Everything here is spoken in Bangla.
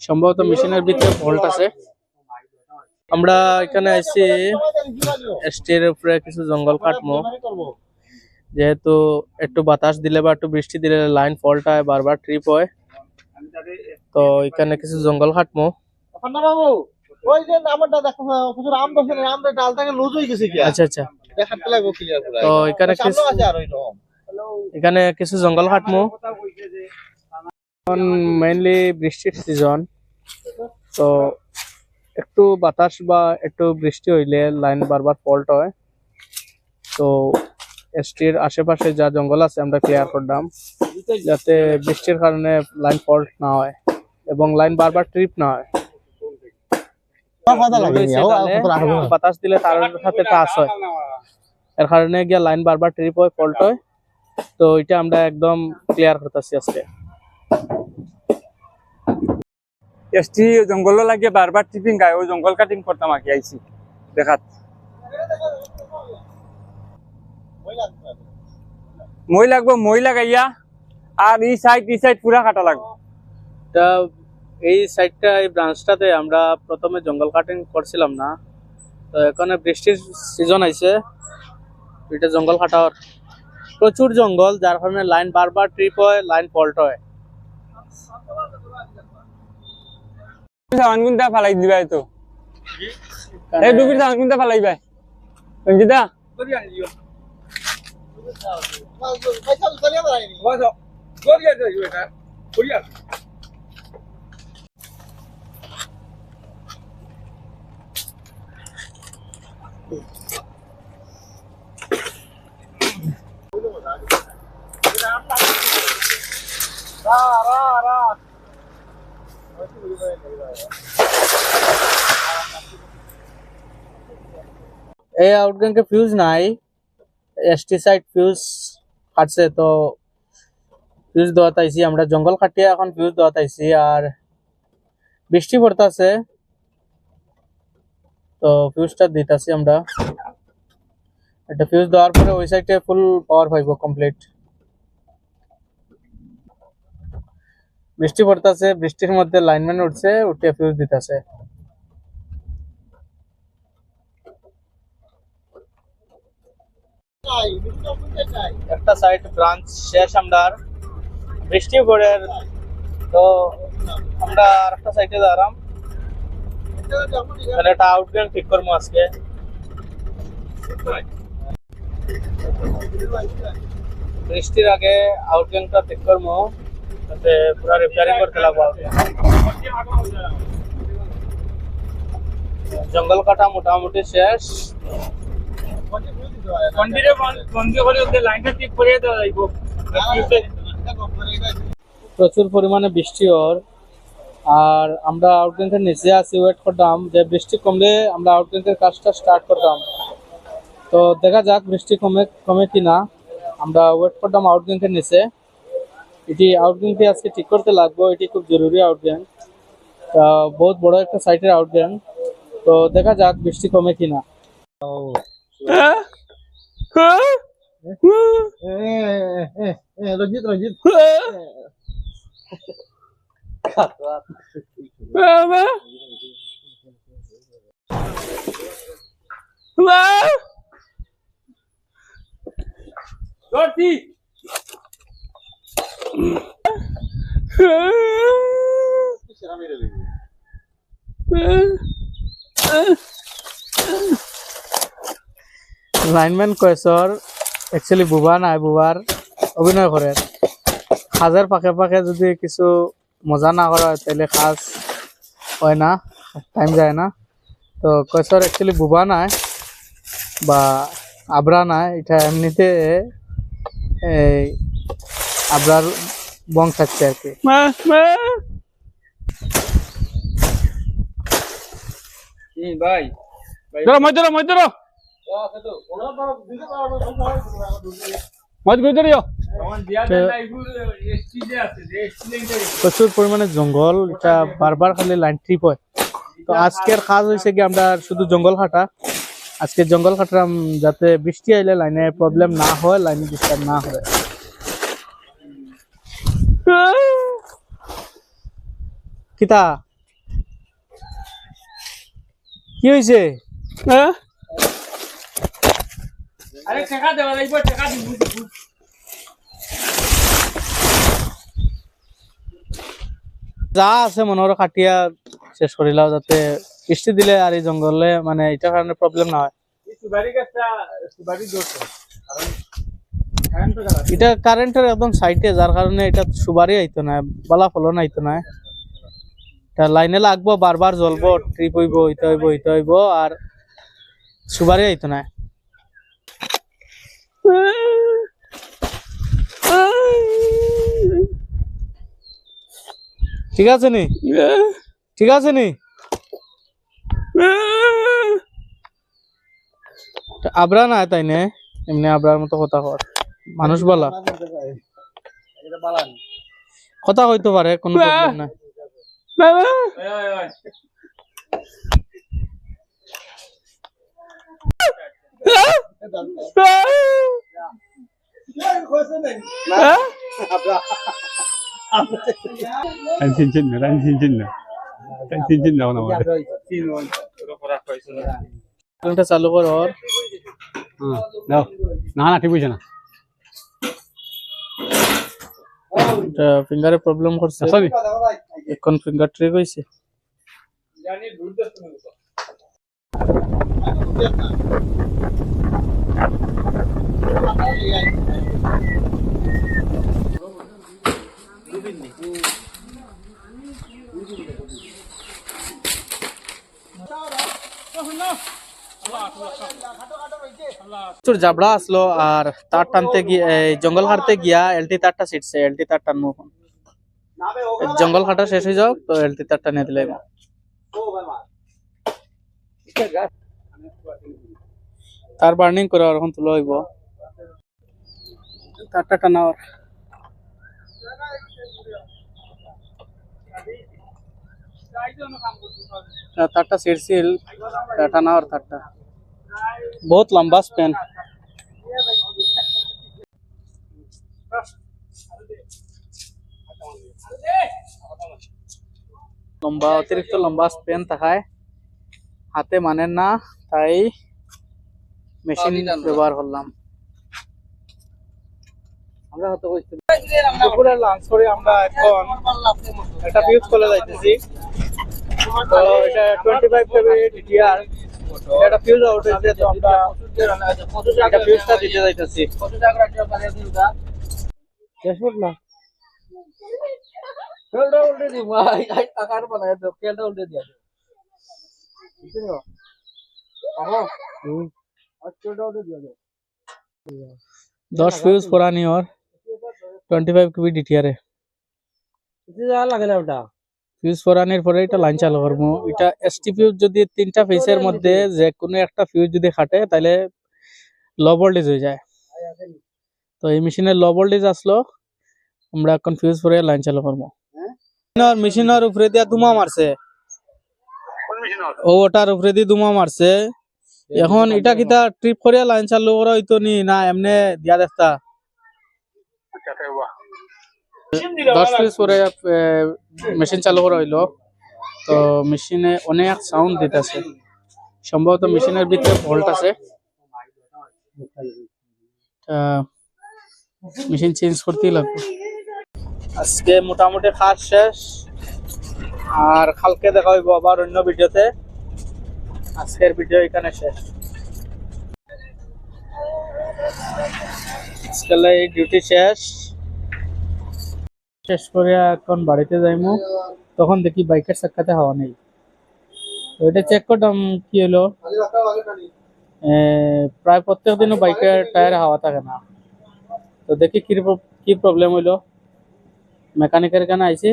সম্ভবত মেশিনের ভিতরে ফল্ট আছে। আমরা এখানে আইছি এসটির উপরে কিছু জঙ্গল কাটমো। যেহেতু একটু বাতাস দিলে বা একটু বৃষ্টি দিলে লাইন ফল্ট হয় বারবার ট্রিপ হয়। তো এখানে কিছু জঙ্গল কাটমো। বাবু ওই যে আমারটা দেখো হুজুর আম দশের আম ডাল থেকে লুজ হয়ে গেছে কি আচ্ছা আচ্ছা। দেখাতে লাগবো ক্লিয়ার তো এখানে কিছু এখানে কিছু জঙ্গল কাটমু। এখন মেইনলি বৃষ্টির সিজন তো একটু বাতাস বা একটু বৃষ্টি হইলে লাইন বারবার ফল্ট হয়। তো এসটির আশেপাশে যা জঙ্গল আছে আমরা ক্লিয়ার করলাম যাতে বৃষ্টির কারণে লাইন ফল্ট না হয় এবং লাইন বারবার ট্রিপ না হয়। বাতাস দিলে তার সাথে টাচ হয়। এর কারণে গিয়া লাইন বারবার ট্রিপ হয় ফল্ট হয়। তো এটা আমরা একদম ক্লিয়ার করতেছি আজকে। এসটি জঙ্গল লাগে, বারবার টিপিং গায় ওই জঙ্গল কাটিং করতাম আগে, আইছি। দেখাত। মই লাগবো, মই লাগাইয়া, আর এই সাইড এই সাইড পুরা কাটা লাগবে। তা, এই সাইডটা এই ব্রাঞ্চটাতে আমরা প্রথমে জঙ্গল কাটিং করছিলাম না। তো এখানে বৃষ্টির সিজন আইছে। এটা জঙ্গল কাটার প্রচুর জঙ্গল, যার কারণে লাইন বারবার ট্রিপ হয় লাইন ফল্ট হয়। সামান কোনটা ফালাই দিবা তো এই ডুবির সামান কোনটা ফালাই বাই রঞ্জিতা পয়সা চালিয়ে এই আউটগানকে ফিউজ নাই এসটি সাইড ফিউজ কাটছে, তো ফিউজ দেওয়া আমরা। জঙ্গল কাটিয়ে এখন ফিউজ দেওয়া আর বৃষ্টি পড়তাছে, তো ফিউজটা দিতাছি আমরা। এটা ফিউজ দেওয়ার পরে ওই সাইডে ফুল পাওয়ার পাইব কমপ্লিট বৃষ্টি পড়তাছে, বৃষ্টির মধ্যে লাইনম্যান উঠছে উঠে ফিউজ দিতাছে। একটা সাইড ব্রাঞ্চ শেষ আমরা বৃষ্টি পড়ে তো আমরা আর একটা সাইডে দাঁড়াম। তাহলে একটা আউটগান ঠিক করব আজকে। বৃষ্টির আগে আউটগানটা ঠিক করব যাতে পুরো রিপেয়ারিং করতে লাগবো outgang। জঙ্গল কাটা মোটামুটি শেষ কন্টিনিউ বন্ধ করে ওদের লাইনটা ঠিক করে দেওয়া যাইব প্রচুর পরিমাণে বৃষ্টি ওর আর আমরা আউটগেন্সের নিচে আছি ওয়েট করতাম। যে বৃষ্টি কমলে আমরা আউটগেন্সের কাজটা স্টার্ট করতাম। তো দেখা যাক বৃষ্টি কমে কমে কিনা। আমরা ওয়েট করতাম আউটগেন্সের নিচে। এটি আউটগেন্সটি আজকে ঠিক করতে লাগবো। এটি খুব জরুরি আউটগেন বহুত বড় একটা সাইটের আউটগেন তো দেখা যাক বৃষ্টি কমে É, é, é, é, Lodito, Lodito. Mama! Mama! Dorothy! O que será, lineman কয়েসর actually বুবা নাই বুবার অভিনয় করে সাজের পাখে পাখে যদি কিছু মজা না করা হয় তাহলে সাজ হয় না টাইম যায় না। তো কয়েসর অ্যাকচুয়ালি বুবা নাই বা আবরা নাই এটা এমনিতে এই আবরার বং থাকছে আর কি। ভাই ধরো মত ধরো মত ধরো। মত করে ধরিও প্রচুর পরিমাণে জঙ্গল এটা বারবার খালি লাইন ট্রিপ হয়। তো আজকের কাজ হয়েছে কি আমরা শুধু জঙ্গল কাটা। আজকে জঙ্গল কাটলাম যাতে বৃষ্টি আইলে লাইনে প্রবলেম না হয় লাইনে ডিস্টার্ব না হয়। কিতা? কি হয়েছে হ্যাঁ আরে টাকা দেওয়া লাগবে টাকা দিব যা আছে মনের কাটিয়া শেষ করিলাও যাতে বৃষ্টি দিলে আর এই জঙ্গলে মানে এটার কারণে প্রবলেম না হয় এটা কারেন্টের একদম সাইডে যার কারণে এটা সুবারই আইতো না বালা ফলন আইতো না এটা লাইনে লাগবো বারবার জ্বলবো ট্রিপ হইব ইতে হইব ইতে হইব আর সুবারই আইতো না ঠিক আছে নি? ঠিক আছে নি? আবরা না তাই নে? এমনি আবরার মতো কথা কর। মানুষ বলা। কথা হইতে পারে, কোনো বাবা Xin nữa. Anh xin xin đâu nào mà. Xin luôn. এটা চালু কর ওর Đâu. না না ঠিক বুঝছে না ফিঙ্গারে প্রবলেম করছে সরি এখন ফিঙ্গার ট্রিক হইছে প্রচুর জাবড়া আসলো আর তার টানতে গিয়ে জঙ্গল কাটতে গিয়া এলটি তারটা ছিটছে, এলটি তার টানবো জঙ্গল কাটা শেষ হয়ে যাও তো এলটি তারটা নিয়ে দিলে তার বার্নিং করে এখন তুলে হইব তারটা টানা ওর। তা- তারটা ছিড়ছিল তা টানা ওর তারটা बहुत लंबा स्पैन লম্বা অতিরিক্ত লম্বা স্পেন থাকায় হাতে মানে না তাই মেশিন ব্যবহার করলাম আমরা হয়তো দুপুরে লাঞ্চ করে আমরা এখন একটা ফিউজ করে যাইতেছি তো এটা টোয়েন্টি ফাইভ কেবি ডিটিআর এটা ফিউজ আউট হয়েছে তো আমরা এটা ফিউজটা দিতে যাইতেছি শেষ না খেলটা উল্টে দিব আকার বানায় তো খেলটা উল্টে দিয়া বুঝছ আহো আর খেলটা উল্টে দিয়া দাও দশ ফিউজ পুরানি ওর twenty five KB DTR fuse পুরানির পরে এটা লাইন চালু করব। এটা এসটি ফিউজ যদি তিনটা ফিউজের মধ্যে যে কোনো একটা ফিউজ যদি খাটে, তাহলে লো ভোল্টেজ হয়ে যায়। তো এই মেশিনের লো ভোল্টেজ আসলো, আমরা এখন ফিউজ পরে লাইন চালু করব। মেশিনের উপরে দিয়া দুমা মারছে। ও ওটার উপরে দিয়ে দুমা মারছে। এখন এটা কিতা ট্রিপ করে লাইন চালু করা হইতো নি? না, এমনি দিয়া দেখতা। দশ পিস করে মেশিন চালু করা হইল। তো মেশিনে অনেক সাউন্ড দিতেছে। সম্ভবত মেশিনের ভিতরে ভোল্ট আছে। মেশিন চেঞ্জ করতেই লাগবে। আজকে মোটামুটি কাজ শেষ। আর কালকে দেখা হইব আবার অন্য ভিডিওতে। আজকের ভিডিও এখানে শেষ। আজকে এই ডিউটি শেষ। শেষ করে এখন বাড়িতে যাইমু। তখন দেখি বাইকের সাক্ষাতে হাওয়া নেই। ওইটা চেক করতাম কি হলো। প্রায় প্রত্যেক দিনও বাইকের টায়ার হাওয়া থাকে না। তো দেখি কি প্রবলেম হইল মেকানিকের এখানে আইছি।